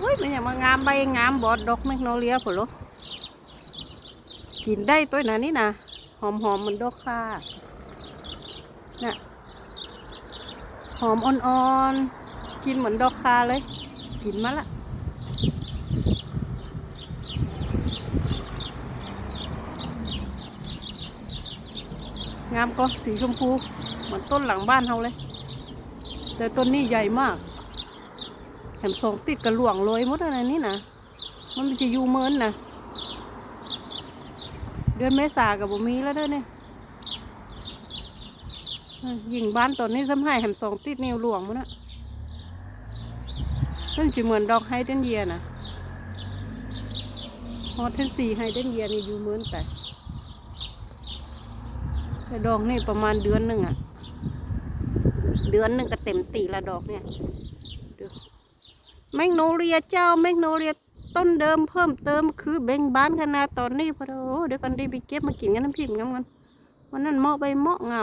เฮ้ยมันอย่างมางามใบงามบอดดอกแมกโนเลียผลกินได้ตัวนั้นนี่นะหอมหอมเหมันดอกค่ะน่ะหอมอ่อนๆ กินเหมือนดอกคาเลย กินมาละงามก็สีชมพู เหมือนต้นหลังบ้านเราเลย แต่ต้นนี้ใหญ่มาก แถมสองติดกับหลวงเลยมดอะไรนี่นะมันจะอยู่เมินนะเดือนเมษากับบ่มีแล้วเด้อเนี่ยยิงบ้านตอนนี้สำให้แถมสองติดนิ้วหลวงมันนะนั่นจะเหมือนดอกไฮเดนเยียนะฮอตเทนซีไฮเดนเยียนี่อยู่เมินแต่แต่ดอกนี่ประมาณเดือนหนึ่งอะเดือนหนึ่งก็เต็มตีละดอกเนี่ย แมงโนเรียเจ้าแมงโนเรียต้นเดิมเพิ่มเติมคือเบ่งบานขนาดตอนนี้พอโอ้เดี๋ยวกันดีไปเก็บมากินกันน้ำพริกกันกันวันนั้นเหมาะไปเหมาะเงา